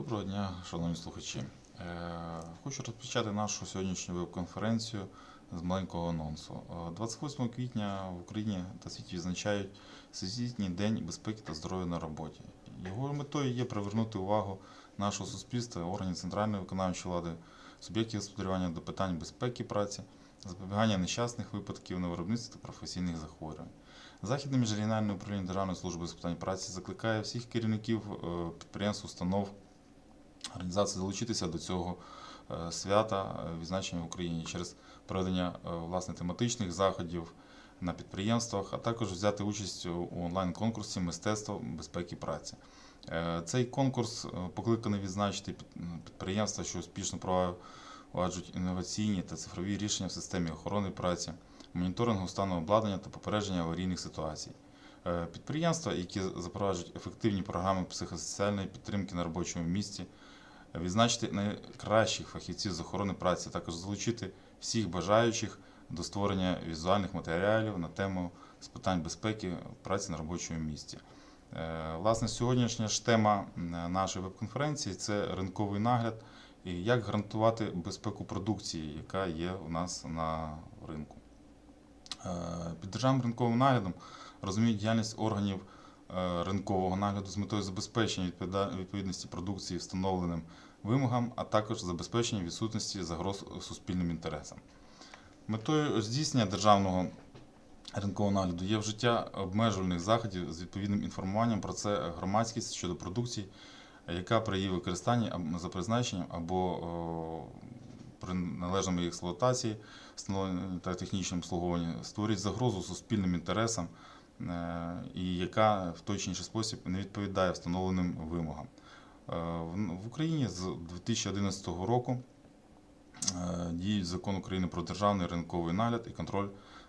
Доброго дня, шановні слухачі. Е, Хочу розпочати нашу сьогоднішню веб-конференцію з маленького анонсу. Е, 28 квітня в Україні та світі відзначають Всесвітній день безпеки та здоров'я на роботі. Його метою є привернути увагу нашого суспільства, органів центральної виконавчої влади, суб'єктів господарювання до питань безпеки праці, запобігання нещасних випадків на виробництві та професійних захворювань. Західне міжрегіональне управління Державної служби з питань праці закликає всіх керівників е, підприємств, установ, організацій долучитися до цього е, свята е, відзначення в Україні через проведення е, власне тематичних заходів на підприємствах, а також взяти участь у онлайн-конкурсі мистецтво безпеки праці. Цей конкурс покликаний відзначити під- підприємства, що успішно впроваджують інноваційні та цифрові рішення в системі охорони праці, моніторингу стану обладнання та попередження аварійних ситуацій. Е, Підприємства, які запроваджують ефективні програми психосоціальної підтримки на робочому місці, відзначити найкращих фахівців з охорони праці, також залучити всіх бажаючих до створення візуальних матеріалів на тему з питань безпеки праці на робочому місці. Е, Власне, сьогоднішня ж тема нашої веб-конференції це ринковий нагляд і як гарантувати безпеку продукції, яка є у нас на ринку. Е, Під державним ринковим наглядом розуміють діяльність органів е, ринкового нагляду з метою забезпечення відповідності продукції встановленим вимогам, а також забезпечення відсутності загроз суспільним інтересам. Метою здійснення державного ринкового нагляду є вжиття обмежувальних заходів з відповідним інформуванням про це громадськість щодо продукції, яка при її використанні за призначенням або при належному експлуатації, встановленні та технічному обслуговуванні створює загрозу суспільним інтересам і яка в той чи інший спосіб не відповідає встановленим вимогам. Е, в- Україні з 2011 року е, діють закон України про державний ринковий нагляд і контроль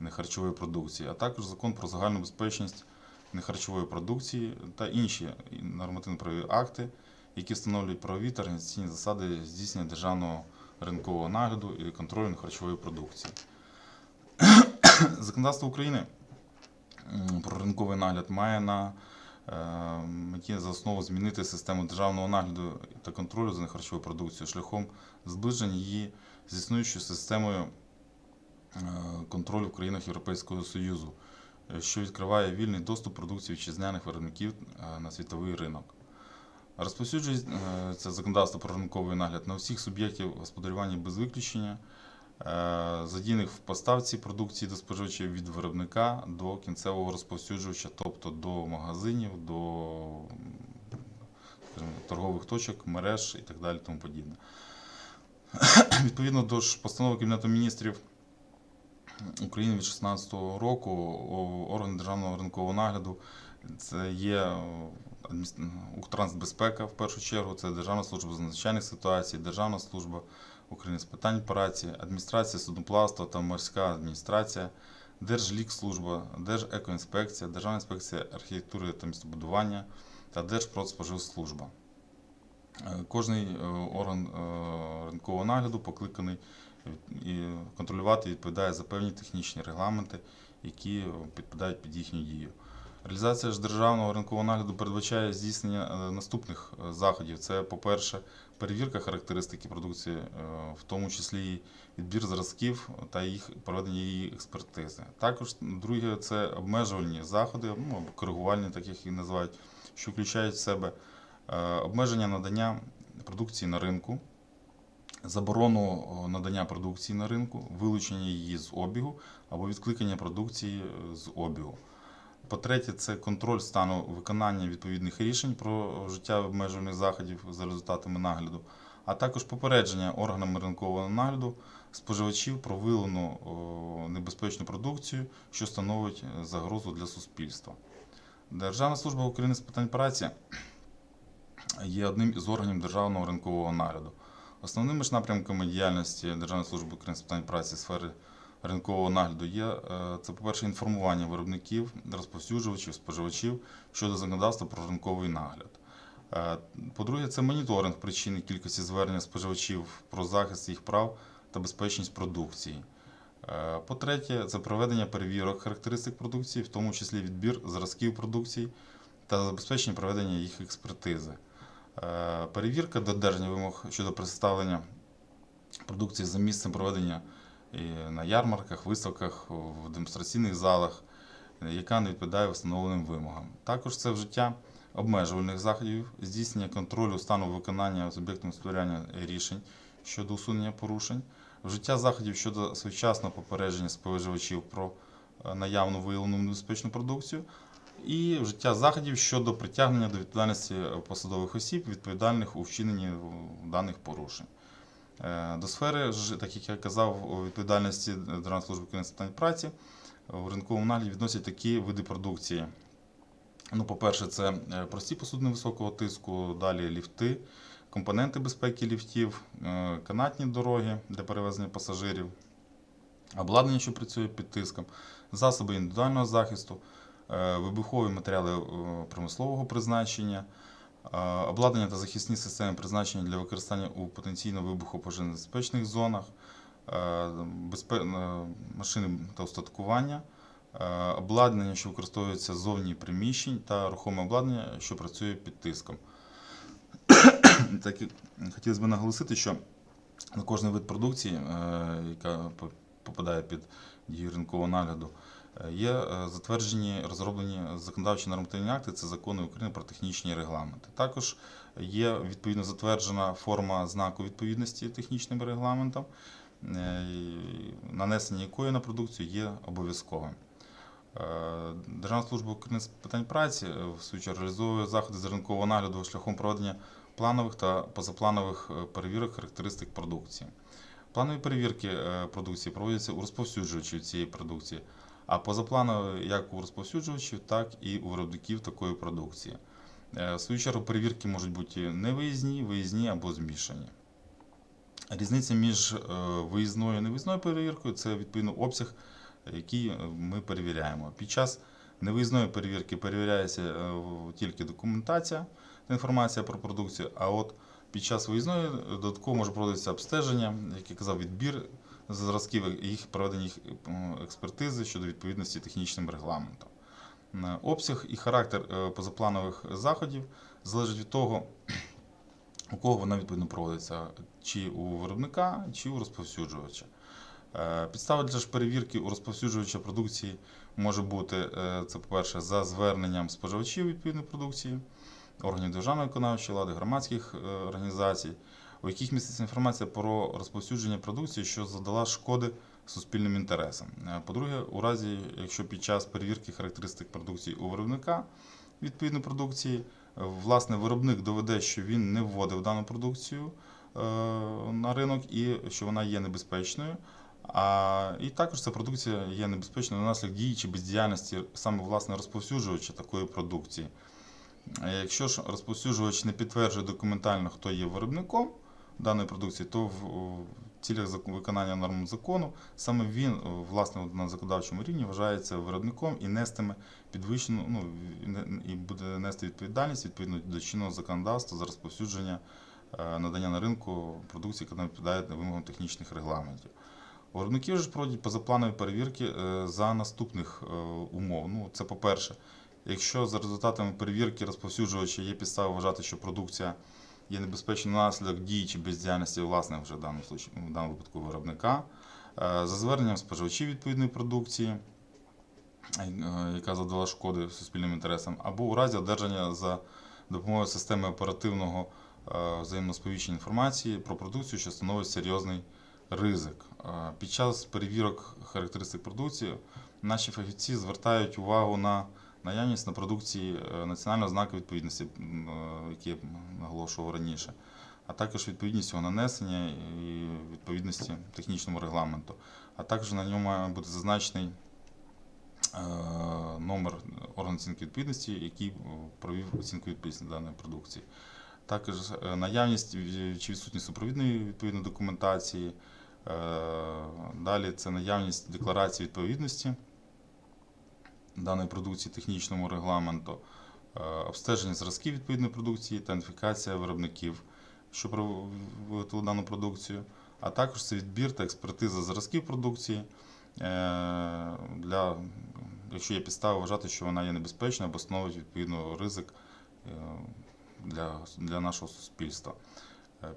нехарчової продукції, а також закон про загальну безпечність нехарчової продукції та інші нормативно-правові акти, які встановлюють правові та організаційні засади здійснення державного ринкового нагляду і контролю нехарчової продукції. Законодавство України про ринковий нагляд має на е, меті за основу змінити систему державного нагляду та контролю за нехарчовою продукцією шляхом зближення її з існуючою системою е, контролю в країнах Європейського Союзу, е, що відкриває вільний доступ продукції вітчизняних виробників на світовий ринок. Розповсюджується законодавство про ринковий нагляд на всіх суб'єктів господарювання без виключення, е, задіяних в поставці продукції до споживачів від виробника до кінцевого розповсюджувача, тобто до магазинів, до скажімо, торгових точок, мереж і так далі. Тому подібне. Відповідно до постанови Кабінету міністрів України від 2016 року о- органи державного ринкового нагляду це є о, Укртрансбезпека в першу чергу, це Державна служба з надзвичайних ситуацій, Державна служба України з питань праці, адміністрація судноплавства та морська адміністрація, Держлікслужба, Держекоінспекція, Державна інспекція архітектури та містобудування та Держпродспоживслужба. Е, Кожний е, орган е, ринкового нагляду покликаний контролювати і відповідає за певні технічні регламенти, які підпадають під їхню дію. Реалізація ж державного ринкового нагляду передбачає здійснення наступних заходів. Це, по-перше, перевірка характеристики продукції, е, в тому числі відбір зразків та їх проведення її експертизи. Також друге це обмежувальні заходи, ну коригувальні, так їх і називають, що включають в себе е, обмеження надання продукції на ринку, заборону надання продукції на ринку, вилучення її з обігу або відкликання продукції е, з обігу. По-третє, це контроль стану виконання відповідних рішень про вжиття обмежених заходів за результатами нагляду, а також попередження органами ринкового нагляду споживачів про виявлену небезпечну продукцію, що становить е, загрозу для суспільства. Державна служба України з питань праці є одним із органів державного ринкового нагляду. Основними ж напрямками діяльності Державної служби України з питань праці в сфері ринкового нагляду є е, це, по-перше, інформування виробників, розповсюджувачів, споживачів щодо законодавства про ринковий нагляд. Е, По-друге, це моніторинг причин і кількості звернень споживачів про захист їх прав та безпечність продукції. Е, По-третє, це проведення перевірок характеристик продукції, в тому числі відбір зразків продукції та забезпечення проведення їх експертизи. Перевірка додержання вимог щодо представлення продукції за місцем проведення і на ярмарках, виставках, в демонстраційних залах, яка не відповідає встановленим вимогам. Також це вжиття обмежувальних заходів, здійснення контролю стану виконання суб'єктом сприяння рішень щодо усунення порушень, вжиття заходів щодо своєчасного попередження споживачів про е, наявну виявлену небезпечну продукцію, і вжиття заходів щодо притягнення до відповідальності посадових осіб, відповідальних у вчиненні даних порушень. Е, До сфери, так як я казав, відповідальності Державної служби України з праці у ринковому нагляді відносять такі види продукції. Ну, по-перше, це е, прості посудини високого тиску, далі ліфти, компоненти безпеки ліфтів, е, канатні дороги для перевезення пасажирів, обладнання, що працює під тиском, засоби індивідуального захисту, вибухові матеріали промислового призначення, обладнання та захисні системи призначення для використання у потенційно вибухопожежнебезпечних зонах, е, е, машини та устаткування, е, обладнання, що використовується зовні приміщень та рухоме обладнання, що працює під тиском. Так, хотілося б наголосити, що на кожний вид продукції, яка попадає під дію ринкового нагляду, е, є е, затверджені, розроблені законодавчі нормативні акти, це закони України про технічні регламенти. Також є відповідно затверджена форма знаку відповідності технічним регламентам, е, нанесення якої на продукцію є обов'язковим. Державна служба України з питань праці в свою чергу реалізовує заходи з ринкового нагляду шляхом проведення планових та позапланових перевірок характеристик продукції. Планові перевірки е, продукції проводяться у розповсюджувачів цієї продукції, а позапланові як у розповсюджувачів, так і у виробників такої продукції. Е, В свою чергу перевірки можуть бути невиїзні, виїзні або змішані. Різниця між е, виїзною і невиїзною перевіркою це відповідно обсяг, який ми перевіряємо. Під час невиїзної перевірки перевіряється тільки документація та інформація про продукцію, а от під час виїзної додатково може проводитися обстеження, як я казав, відбір зразків, їх проведення їх експертизи щодо відповідності технічним регламентам. Е, Обсяг і характер е, позапланових заходів залежить від того, у кого вона відповідно проводиться, чи у виробника, чи у розповсюджувача. Е, Підстава для ж перевірки у розповсюджувача продукції може бути, це, по-перше, за зверненням споживачів відповідної продукції, органів державної виконавчої влади, громадських е, організацій, у яких міститься інформація про розповсюдження продукції, що задала шкоди суспільним інтересам. Е, По-друге, у разі, якщо під час перевірки характеристик продукції у виробника відповідної продукції, е, власне, виробник доведе, що він не вводив дану продукцію на ринок і що вона є небезпечною. А, і також ця продукція є небезпечною внаслідок дії чи бездіяльності саме власне розповсюджувача такої продукції. Е, Якщо ж розповсюджувач не підтверджує документально, хто є виробником даної продукції, то в цілях виконання норм закону саме він е, власне на законодавчому рівні вважається виробником і нестиме підвищену, ну і буде нести відповідальність відповідно до чинного законодавства за розповсюдження е, надання на ринку продукції, яка не відповідає вимогам технічних регламентів. Виробники ж проводять позапланові перевірки за наступних умов. Ну, це по-перше, якщо за результатами перевірки розповсюджувача є підстави вважати, що продукція є небезпечною внаслідок дії чи бездіяльності власне вже в даному случаї, в даному випадку виробника, е, за зверненням споживачів відповідної продукції, е, яка завдала шкоди суспільним інтересам, або у разі одержання за допомогою системи оперативного е, взаємосповіщення інформації про продукцію, що становить серйозний ризик. Під час перевірок характеристик продукції наші фахівці звертають увагу на наявність на продукції е, національного знаку відповідності, е, який я наголошував раніше, а також відповідність його нанесення і відповідності технічному регламенту. А також на ньому має бути зазначений е, номер органу оцінки відповідності, який провів оцінку відповідності даної продукції. Також наявність чи відсутність супровідної відповідної документації. Далі це наявність декларації відповідності даної продукції технічному регламенту, е, обстеження зразків відповідної продукції та ідентифікація виробників, що виготовили дану продукцію, а також це відбір та експертиза зразків продукції, е, для, якщо є підстави вважати, що вона є небезпечною або становить відповідно ризик е, для, для нашого суспільства.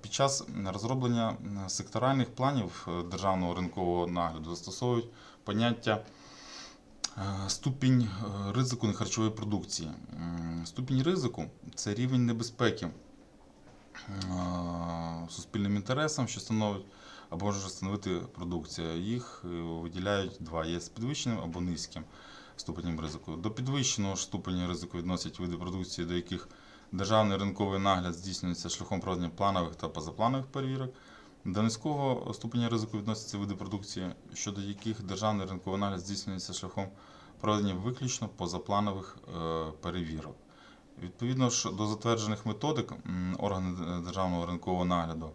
Під час розроблення секторальних планів державного ринкового нагляду застосовують поняття ступінь е, ризику нехарчової продукції. Ступінь ризику це рівень небезпеки е, суспільним інтересам, що становить або може становити продукція. Їх е, виділяють два: є з підвищеним або низьким ступенем ризику. До підвищеного ступеня ризику відносять види продукції, до яких державний ринковий нагляд здійснюється шляхом проведення планових та позапланових перевірок. До низького ступеня ризику відносяться види продукції, щодо яких державний ринковий нагляд здійснюється шляхом проведення виключно позапланових е, перевірок. Відповідно до затверджених методик, органи державного ринкового нагляду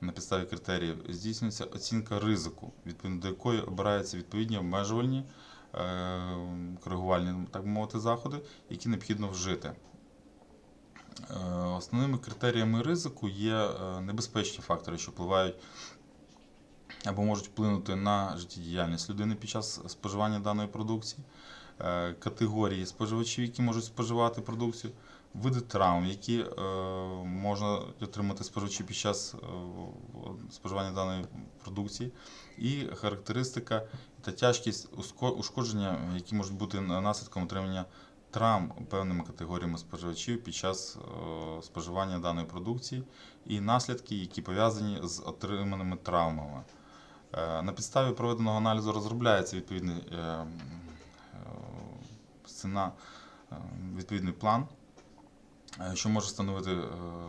на підставі критеріїв здійснюється оцінка ризику, відповідно до якої обираються відповідні обмежувальні е, коригувальні, так мовити, заходи, які необхідно вжити. Е, Основними критеріями ризику є е, небезпечні фактори, що впливають або можуть вплинути на життєдіяльність людини під час споживання даної продукції, е, категорії споживачів, які можуть споживати продукцію, види травм, які можна отримати споживачі під час споживання даної продукції, і характеристика та тяжкість ушкодження, які можуть бути наслідком отримання травм певними категоріями споживачів під час е, споживання даної продукції, і наслідки, які пов'язані з отриманими травмами. Е, На підставі проведеного аналізу розробляється відповідний е, сцена, відповідний план, що може встановити е,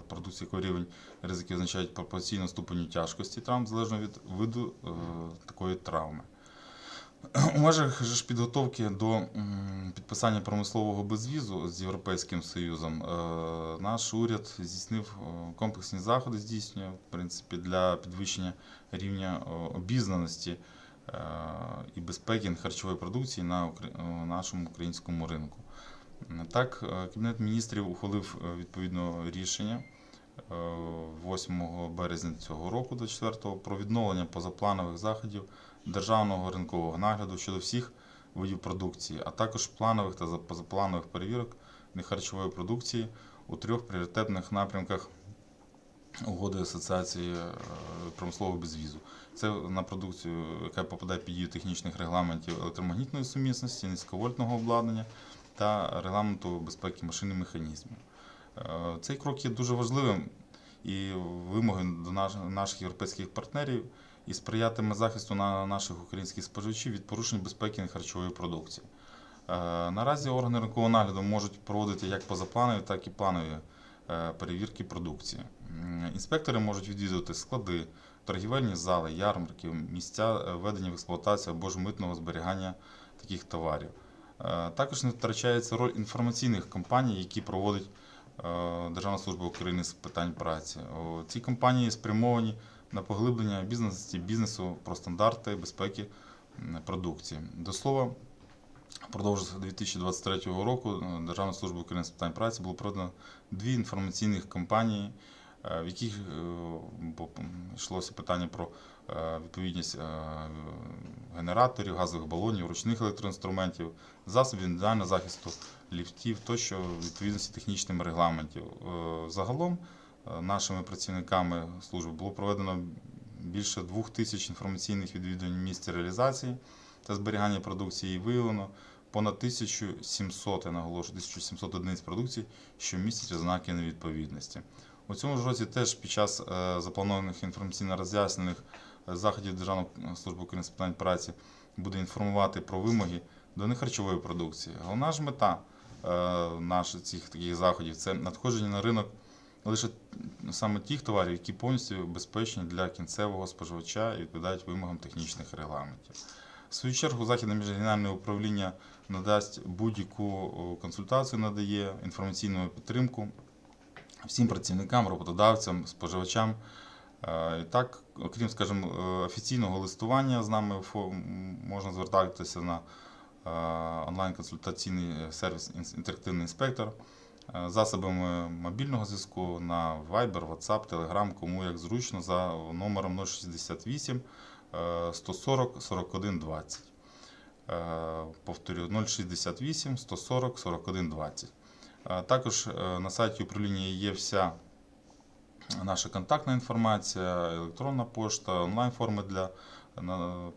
продукцію, який рівень ризиків означають пропорційно ступеню тяжкості травм, залежно від виду такої травми. У межах ж підготовки до підписання промислового безвізу з Європейським Союзом е, наш уряд здійснив е, комплексні заходи, здійснює в принципі для підвищення рівня е, обізнаності і безпеки харчової продукції на нашому українському ринку. Так, Кабінет міністрів ухвалив е, відповідно рішення 8 березня цього року до 4 про відновлення позапланових заходів державного ринкового нагляду щодо всіх видів продукції, а також планових та за- позапланових перевірок нехарчової продукції у трьох пріоритетних напрямках угоди асоціації е, промислового безвізу. Це на продукцію, яка попадає під дію технічних регламентів електромагнітної сумісності, низьковольтного обладнання та регламенту безпеки машин і механізмів. Е, Цей крок є дуже важливим і вимоги до наших європейських партнерів і сприятиме захисту на наших українських споживачів від порушень безпеки харчової продукції. Е, Наразі органи ринкового нагляду можуть проводити як позапланові, так і планові е, перевірки продукції. Інспектори можуть відвідувати склади, торгівельні зали, ярмарки, місця е, введення в експлуатацію або ж митного зберігання таких товарів. Е, Також не втрачається роль інформаційних компаній, які проводить е, Державна служба України з питань праці. Ці компанії спрямовані на поглиблення бізнесу, бізнесу про стандарти безпеки продукції. До слова, впродовж 2023 року е, Державна служба України з питань праці було проведено дві інформаційних кампанії, е, в яких е, йшлося питання про е, відповідність е, генераторів, газових балонів, ручних електроінструментів, засобів індивідуального захисту ліфтів тощо відповідності технічним регламентів. Е, Загалом е, нашими працівниками служби було проведено більше двох тисяч інформаційних відвідувань місць реалізації та зберігання продукції виявлено понад 1700, я наголошую, 1700 одиниць продукції, що містять ознаки невідповідності. У цьому ж році теж під час е, запланованих інформаційно-роз'яснених е, заходів Державної служби України з питань праці буде інформувати про вимоги до нехарчової продукції. Головна ж мета е, наших цих таких заходів це надходження на ринок лише саме тих товарів, які повністю безпечні для кінцевого споживача і відповідають вимогам технічних регламентів. В свою чергу Західне міжрегіональне управління надасть будь-яку консультацію, надає інформаційну підтримку всім працівникам, роботодавцям, споживачам. Е, І так, окрім, скажімо, е, офіційного листування з нами можна звертатися на е, онлайн-консультаційний сервіс інтерактивний інспектор е, засобами мобільного зв'язку на Viber, WhatsApp, Telegram, кому як зручно за номером 068 е, 140 41 20. Е, Повторю 068 140 41 20. Е, Також е, на сайті управління є вся наша контактна інформація, електронна пошта, онлайн-форми для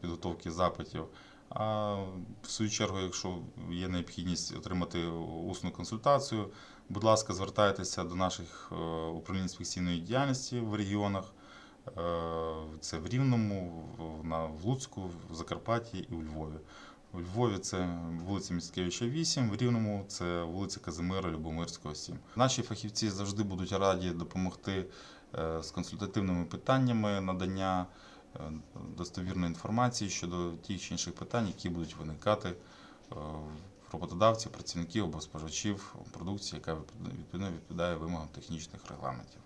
підготовки запитів. А в свою чергу, якщо є необхідність отримати усну консультацію, будь ласка, звертайтеся до наших е, управлінь інспекційної діяльності в регіонах. Це в Рівному, в Луцьку, в Закарпатті і у Львові. У Львові це вулиця Міцкевича 8, в Рівному це вулиця Казимира Любомирського 7. Наші фахівці завжди будуть раді допомогти е, з консультативними питаннями, надання е, достовірної інформації щодо тих чи інших питань, які будуть виникати е, в роботодавців, працівників або споживачів продукції, яка відповідно відповідає вимогам технічних регламентів.